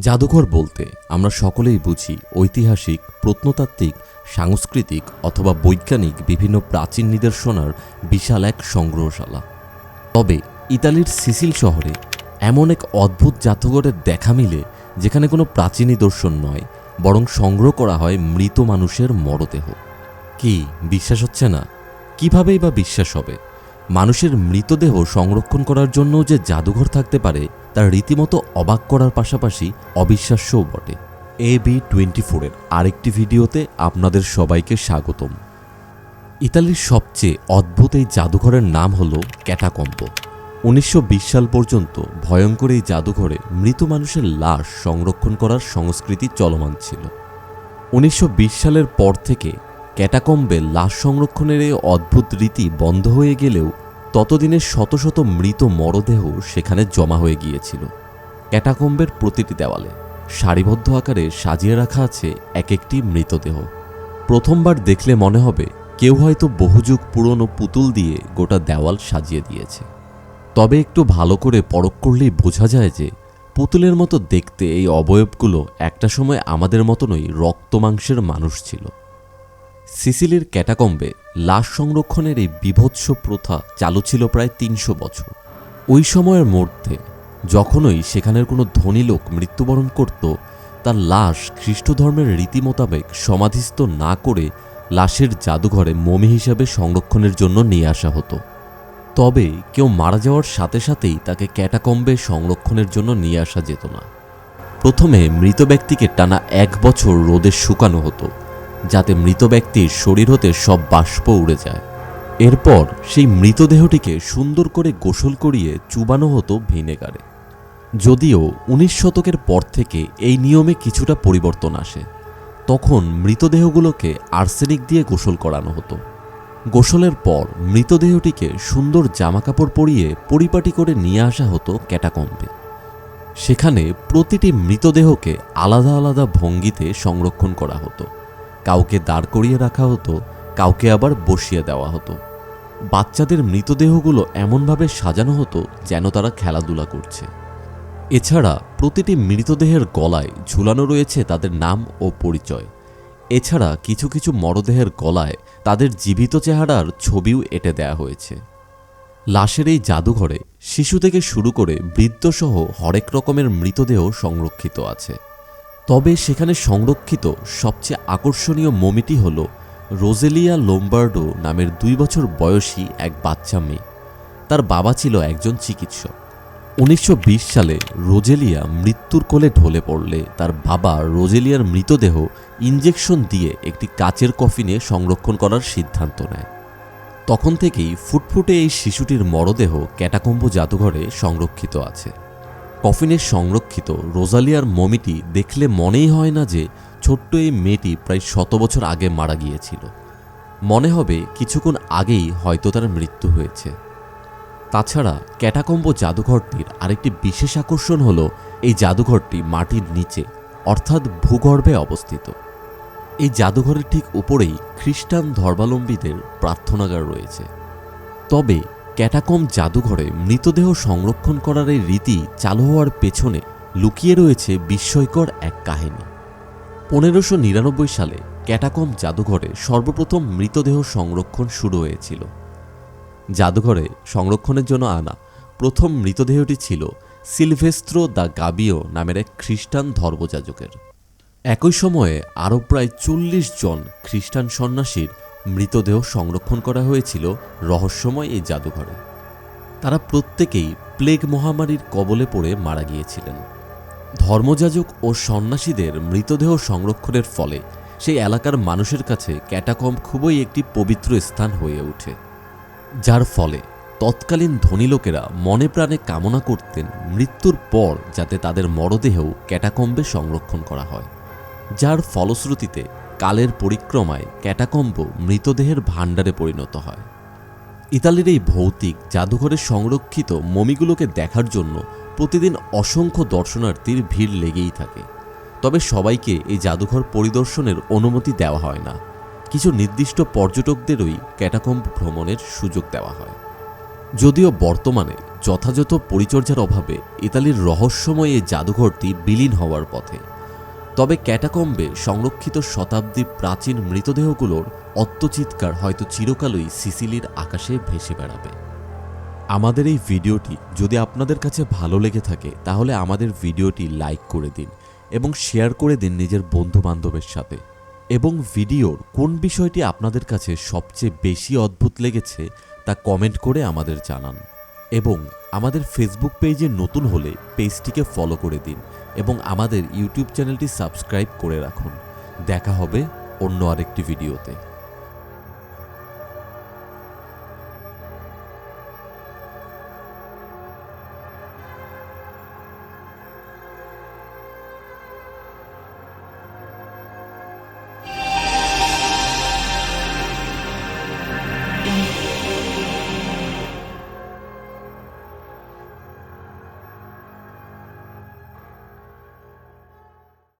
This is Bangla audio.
জাদুঘর বলতে আমরা সকলেই বুঝি ঐতিহাসিক, প্রত্নতাত্ত্বিক, সাংস্কৃতিক অথবা বৈজ্ঞানিক বিভিন্ন প্রাচীন নিদর্শনার বিশাল এক সংগ্রহশালা। তবে ইতালির সিসিল শহরে এমন এক অদ্ভুত জাদুঘরের দেখা মিলে যেখানে কোনো প্রাচীন নিদর্শন নয়, বরং সংগ্রহ করা হয় মৃত মানুষের মরদেহ। কি বিশ্বাস হচ্ছে না? কিভাবেই বা বিশ্বাস হবে? মানুষের মৃতদেহ সংরক্ষণ করার জন্য যে জাদুঘর থাকতে পারে তা রীতিমতো অবাক করার পাশাপাশি অবিশ্বাস্যও বটে। এ বি টোয়েন্টি ফোরের আরেকটি ভিডিওতে আপনাদের সবাইকে স্বাগতম। ইতালির সবচেয়ে অদ্ভুত এই জাদুঘরের নাম হল ক্যাটাকম্ব। উনিশশো সাল পর্যন্ত ভয়ঙ্কর এই জাদুঘরে মৃত মানুষের লাশ সংরক্ষণ করার সংস্কৃতি চলমান ছিল। উনিশশো বিশ সালের পর থেকে ক্যাটাকম্বে লাশ সংরক্ষণের এই অদ্ভুত রীতি বন্ধ হয়ে গেলেও ততদিনে শত শত মৃত মরদেহ সেখানে জমা হয়ে গিয়েছিল। ক্যাটাকম্বের প্রতিটি দেওয়ালে সারিবদ্ধ আকারে সাজিয়ে রাখা আছে এক একটি মৃতদেহ। প্রথমবার দেখলে মনে হবে কেউ হয়তো বহুযুগ পুরনো পুতুল দিয়ে গোটা দেওয়াল সাজিয়ে দিয়েছে। তবে একটু ভালো করে পরখ করলেই বোঝা যায় যে পুতুলের মতো দেখতে এই অবয়বগুলো একটা সময় আমাদের মতনই রক্ত মাংসের মানুষ ছিল। সিসিলির ক্যাটাকম্বে লাশ সংরক্ষণের এই বিভৎস প্রথা চালু ছিল প্রায় তিনশো বছর। ওই সময়ের মধ্যে যখনই সেখানের কোনো ধনী লোক মৃত্যুবরণ করত, তার লাশ খ্রিস্ট ধর্মের রীতি মোতাবেক সমাধিস্থ না করে লাশের জাদুঘরে মমি হিসাবে সংরক্ষণের জন্য নিয়ে আসা হতো। তবে কেউ মারা যাওয়ার সাথে সাথেই তাকে ক্যাটাকম্বে সংরক্ষণের জন্য নিয়ে আসা যেত না। প্রথমে মৃত ব্যক্তিকে টানা এক বছর রোদে শুকানো হতো। যাতে মৃত ব্যক্তির শরীর হতে সব বাষ্প উড়ে যায়। এরপর সেই মৃতদেহটিকে সুন্দর করে গোসল করিয়ে চুবানো হতো ভিনেগারে। যদিও উনিশ শতকের পর থেকে এই নিয়মে কিছুটা পরিবর্তন আসে। তখন মৃতদেহগুলোকে আর্সেনিক দিয়ে গোসল করানো হতো। গোসলের পর মৃতদেহটিকে সুন্দর জামাকাপড় পরিয়ে পরিপাটি করে নিয়ে আসা হতো ক্যাটাকম্বে সেখানে প্রতিটি মৃতদেহকে আলাদা আলাদা ভঙ্গিতে সংরক্ষণ করা হতো। কাউকে দাঁড় করিয়ে রাখা হতো, কাউকে আবার বসিয়ে দেওয়া হতো। বাচ্চাদের মৃতদেহগুলো এমনভাবে সাজানো হতো যেন তারা খেলাধুলা করছে। এছাড়া প্রতিটি মৃতদেহের গলায় ঝুলানো রয়েছে তাদের নাম ও পরিচয়। এছাড়া কিছু কিছু মরদেহের গলায় তাদের জীবিত চেহারার ছবিও এঁটে দেয়া হয়েছে। লাশের এই জাদুঘরে শিশু থেকে শুরু করে বৃদ্ধসহ হরেক রকমের মৃতদেহ সংরক্ষিত আছে। তবে সেখানে সংরক্ষিত সবচেয়ে আকর্ষণীয় মমিটি হল রোজেলিয়া লোম্বার্ডো নামের দুই বছর বয়সী এক বাচ্চা মেয়ে। তার বাবা ছিল একজন চিকিৎসক। উনিশশো বিশ সালে রোজেলিয়া মৃত্যুর কোলে ঢলে পড়লে তার বাবা রোজেলিয়ার মৃতদেহ ইঞ্জেকশন দিয়ে একটি কাচের কফিনে সংরক্ষণ করার সিদ্ধান্ত নেয়। তখন থেকেই ফুটফুটে এই শিশুটির মরদেহ ক্যাটাকম্ব জাদুঘরে সংরক্ষিত আছে। কফিনে সংরক্ষিত রোজালিয়ার মমিটি দেখলে মনেই হয় না যে ছোট্ট এই মেয়েটি প্রায় শত বছর আগে মারা গিয়েছিল। মনে হবে কিছুক্ষণ আগেই হয়তো তার মৃত্যু হয়েছে। তাছাড়া ক্যাটাকম্ব জাদুঘরটির আরেকটি বিশেষ আকর্ষণ হল এই জাদুঘরটি মাটির নিচে, অর্থাৎ ভূগর্ভে অবস্থিত। এই জাদুঘরের ঠিক উপরেই খ্রিস্টান ধর্মাবলম্বীদের প্রার্থনাগার রয়েছে। তবে ক্যাটাকম জাদুঘরে মৃতদেহ সংরক্ষণ করার এই রীতি চালু হওয়ার পেছনে লুকিয়ে রয়েছে বিস্ময়কর এক কাহিনী। পনেরোশো নিরানব্বই সালে ক্যাটাকম জাদুঘরে সর্বপ্রথম মৃতদেহ সংরক্ষণ শুরু হয়েছিল। জাদুঘরে সংরক্ষণের জন্য আনা প্রথম মৃতদেহটি ছিল সিলভেস্ত্রো দ্য গাবিও নামের এক খ্রিস্টান ধর্মযাজকের। একই সময়ে আরও প্রায় চল্লিশ জন খ্রিস্টান সন্ন্যাসীর মৃতদেহ সংরক্ষণ করা হয়েছিল রহস্যময় এই জাদুঘরে। তারা প্রত্যেকেই প্লেগ মহামারীর কবলে পড়ে মারা গিয়েছিলেন। ধর্মযাজক ও সন্ন্যাসীদের মৃতদেহ সংরক্ষণের ফলে সেই এলাকার মানুষের কাছে ক্যাটাকম খুবই একটি পবিত্র স্থান হয়ে ওঠে। যার ফলে তৎকালীন ধনী লোকেরা মনে প্রাণে কামনা করতেন মৃত্যুর পর যাতে তাদের মরদেহ ক্যাটাকম্বে সংরক্ষণ করা হয়। যার ফলশ্রুতিতে কালের পরিক্রমায় ক্যাটাকম্ব মৃতদেহের ভাণ্ডারে পরিণত হয়। ইতালির এই ভৌতিক, জাদুঘরে সংরক্ষিত মমিগুলোকে দেখার জন্য প্রতিদিন অসংখ্য দর্শনার্থীর ভিড় লেগেই থাকে। তবে সবাইকে এই জাদুঘর পরিদর্শনের অনুমতি দেওয়া হয় না। কিছু নির্দিষ্ট পর্যটকদেরই ক্যাটাকম্ব ভ্রমণের সুযোগ দেওয়া হয়। যদিও বর্তমানে যথাযথ পরিচর্যার অভাবে ইতালির রহস্যময় এই জাদুঘরটি বিলীন হওয়ার পথে। তবে ক্যাটাকম্বে সংরক্ষিত শতাব্দী প্রাচীন মৃতদেহগুলোর অত্যচিৎকার হয়তো চিরকালই সিসিলির আকাশে ভেসে বেড়াবে। আমাদের এই ভিডিওটি যদি আপনাদের কাছে ভালো লেগে থাকে, তাহলে আমাদের ভিডিওটি লাইক করে দিন এবং শেয়ার করে দিন নিজের বন্ধু বান্ধবের সাথে। এবং ভিডিওর কোন বিষয়টি আপনাদের কাছে সবচেয়ে বেশি অদ্ভুত লেগেছে, তা কমেন্ট করে আমাদের জানান। এবং আমাদের ফেসবুক পেজে নতুন হলে পেজটিকে ফলো করে দিন এবং আমাদের ইউটিউব চ্যানেলটি সাবস্ক্রাইব করে রাখুন। দেখা হবে অন্য আরেকটি ভিডিওতে